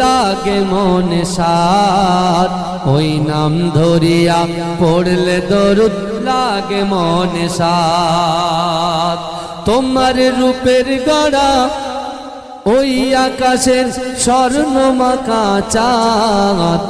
লাগে মনে সাত ওই নাম ধরিয়া পড়লে দরুদ লাগে মনে সাত তোমার রূপের গড়া ওই আকাশের স্বর্ণ মাকা চাঁদ।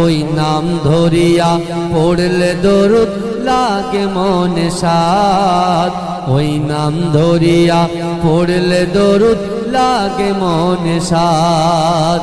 ওই নাম ধরিয়া পড়লে দরুদ লাগে মনে সাত ওই নাম ধরিয়া পড়লে দরুদ লাগে মনে সাত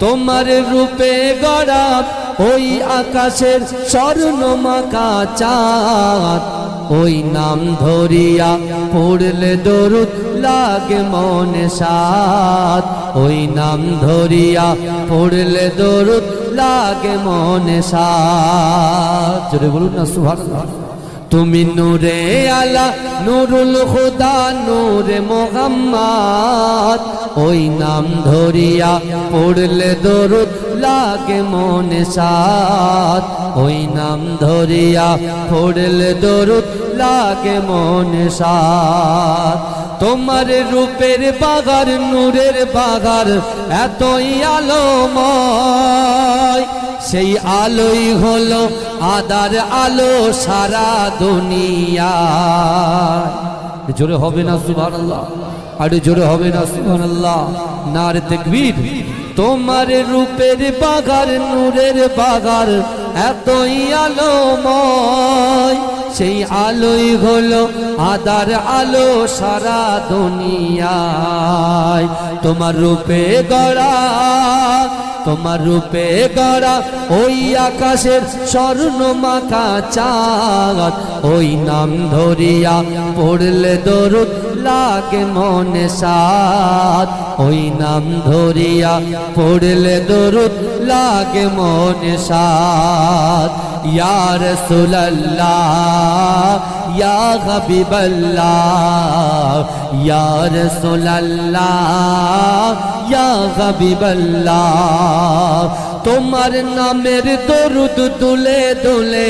তোমার রূপে গড়া ওই আকাশের স্বর্ণ মাকা চাঁদ। ওই নাম ধরিয়া পড়লে দরুদ লাগে মনে সাত ওই নাম ধরিয়া পড়লে দরুদ লাগে মনে সাত বলুন না, সুবহানাল্লাহ। তুমি নূরে আলা, নুরুল খুদা নূরে মোহাম্মদ। ওই নাম ধরিয়া পড়লে দরুদ লাগে মনে সাত ওই নাম ধরিয়া পড়লে দরুদ লাগে মনে সাত তোমার রূপের বাগার, নূরের বাগার, এতই আলোময়। সেই আলোই হলো আদার আলো সারা দুনিয়া। জোরে হবে না সুভান আল্লাহ আরে জোরে হবে না সুভান আল্লাহ নার তেকবীর, তোমার রূপের বাগার, নূরের বাগার, এতই আলোময়। সেই আলোই হলো আদার আলো সারা দুনিয়ায়। তোমার রূপে গড়া, তোমার রূপে গড়া ওই আকাশের স্বর্ণ মাখা চাঁদ। ওই নাম ধরিয়া পড়লে দরুদ লাগে মনে সাত ওই নাম ধরিয়া পড়লে দরুদ লাগে মনে সাত ইয়া রাসূলুল্লাহ, ইয়া হাবিবাল্লাহ, ইয়া রাসূলুল্লাহ, ইয়া হাবিবাল্লাহ। তোমার নামের দরুদ দুলে দুলে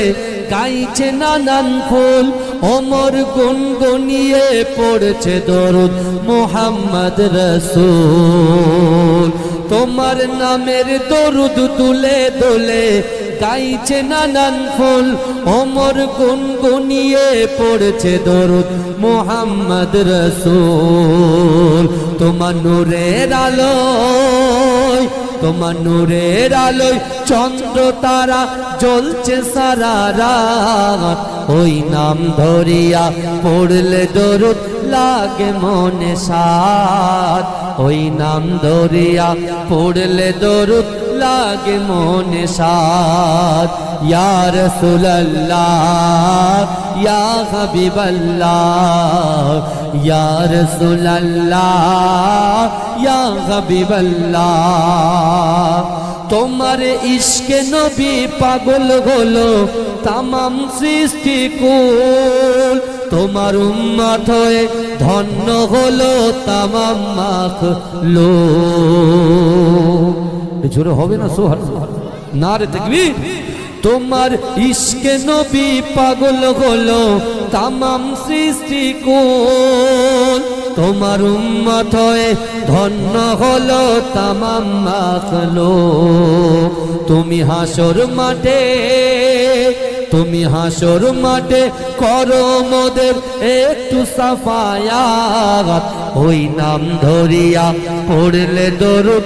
গাইছে নানান ফুল ওমর গুনগুনিয়ে পড়ছে দরুদ মোহাম্মদ রসুল। তোমার নামের দরুদ তুলে দোলে গাইছে নানান ফুল। ওমর গুনগুনিয়ে পড়ছে দরুদ মোহাম্মদ রসুল। তোমার নূরের আলোয়, তোমার নূরের আলোয় চন্দ্র তারা জ্বলছে সারা রাত। ওই নাম ধরিয়া পড়লে দরুদ লাগে মনে সাত। ওই নাম ধরিয়া পড়লে দরুদ লাগে মনে সাত ইয়া রাসূলুল্লাহ, ইয়া হাবিবাল্লাহ তোমার ইশকে নবী পাগল হলো, তামাম সৃষ্টি কুল। তোমার উম্মত হয়ে ধন্য হলো তামাম মাখ লো জোরে হবে না সোহার না রে দেখবি তোমার ইশকে নবী পাগল হলো, তামাম সৃষ্টি কুল তোমার উম্মত হয়ে ধন্য হলো, তামাম মাখলো তুমি হাসর মাঠে, তুমি হাসর মাঠে করো মোদের একটু সাফায়াত। ওই নাম ধরিয়া পড়লে দরুদ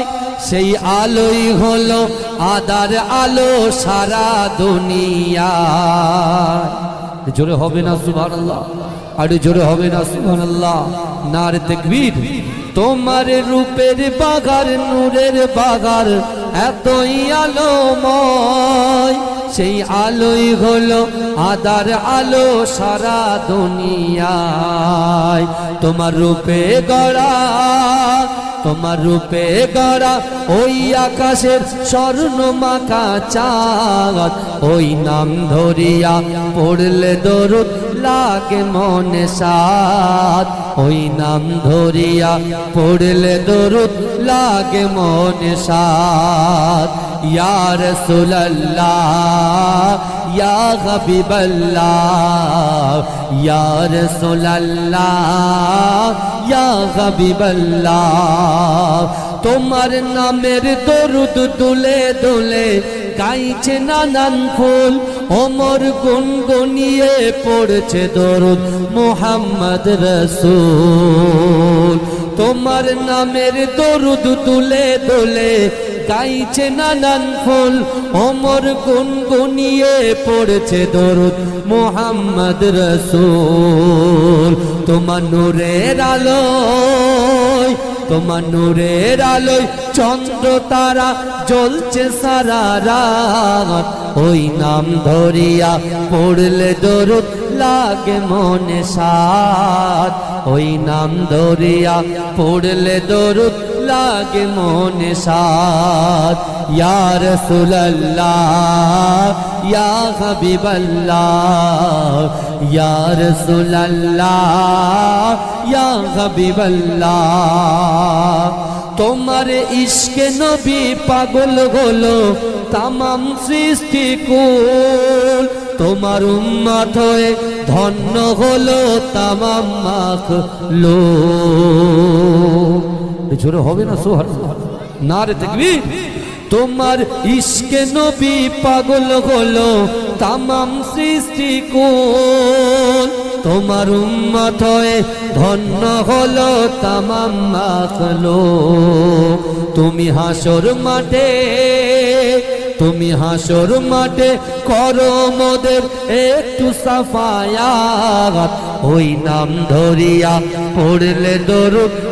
সেই আলোই হলো আদার আলো সারা দুনিয়া। জোরে হবে না সুভান আল্লাহ আরে জোরে হবে না সুভান আল্লাহ নার তেকবীর, তোমার রূপের বাগার, নূরের বাগার, এতই আলোময়। সেই আলোই হলো আদার আলো সারা দুনিয়ায়। তোমার রূপে গড়া তোমার রূপে গড়া ওই আকাশের স্বর্ণ মাখা চাঁদ। ওই নাম ধরিয়া পড়লে দরুদ লাগে মনে সাত ওই নাম ধরিয়া পড়লে দরুদ লাগে মনে সাত ইয়া রাসূলুল্লাহ, ইয়া হাবিবাল্লাহ, ইয়া রাসূলুল্লাহ, ইয়া হাবিবাল্লাহ। তোমার নামের দরুদ দুলে দুলে গাইছে নানান ফুল, ওমর গুনগুনিয়ে পড়ছে দরুদ মোহাম্মদ রসুল। তোমার নামের দরুদ তুলে দোলে গাইছে নানান ফুল, ওমর গুনগুনিয়ে পড়ছে দরুদ মোহাম্মদ রসুল। তোমার নূরের আলোয়, তোমার নূরের আলোয় চন্দ্র তারা জ্বলছে সারা রাত। ওই নাম ধরিয়া পড়লে দরুদ লাগে মনে সাত। ওই নাম ধরিয়া পড়লে দরুদ লাগে মনে সাত ইয়া রাসূলুল্লাহ, ইয়া হাবিবাল্লাহ, ইয়া রাসূলুল্লাহ, ইয়া হাবিবাল্লাহ। তোমার ইশকে নবী পাগল হলো, তামাম সৃষ্টি কুল। তোমার উম্মত হয়ে ধন্য হলো তামাম মাখ জোরে হবে না সোহার? না রে দেখবি তোমার ইশকে নবী পাগল হলো, তামাম সৃষ্টি কোন? তোমার উম্মত হয়ে ধন্য হলো, তামাম মাখলো। তুমি হাসর মাঠে, তুমি হাসর মাঠে করো মোদের একটু সাফায়াত। ওই নাম ধরিয়া পড়লে দরুদ